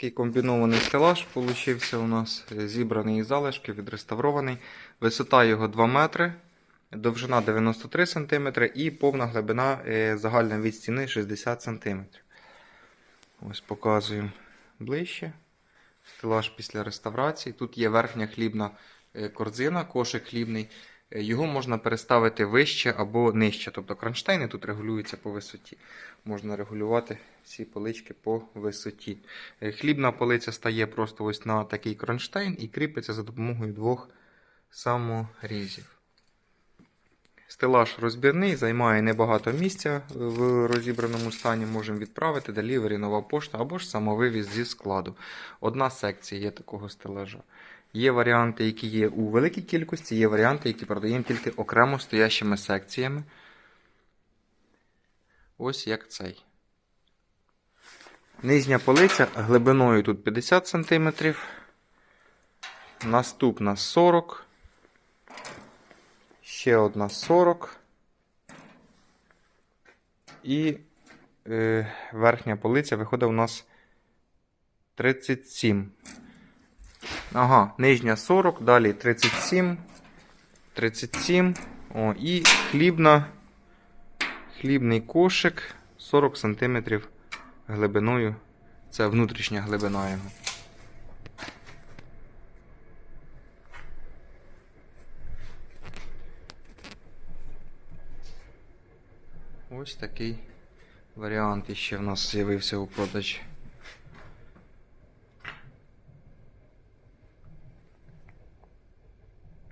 Такий комбінований стелаж получився у нас, е, зібраний із залишки, відреставрований. Висота його 2 метри, довжина 93 см і повна глибина е, загальна від стіни 60 см. Ось показуємо ближче. Стелаж після реставрації. Тут є верхня хлібна е, корзина, кошик хлібний. Його можна переставити вище або нижче. Тобто кронштейни тут регулюються по висоті. Можна регулювати всі полички по висоті. Е, Хлібна полиця стає просто ось на такий кронштейн і кріпиться за допомогою двох саморізів. Стелаж розбірний, займає небагато місця в розібраному стані. Можемо відправити делівері, нова пошта або ж самовивіз зі складу. Одна секція є такого стелажа. Є варіанти, які є у великій кількості, є варіанти, які продаємо тільки окремо стоящими секціями. Ось як цей. Нижня полиця глибиною тут 50 см. Наступна 40 Ще одна 40. І е, верхня полиця виходить у нас 37. Ага, нижня 40, далі 37. 37. О, і хлібна, хлібний кошик 40 см глибиною. Це внутрішня глибина його. Ось такий варіант іще в нас з'явився у продажі.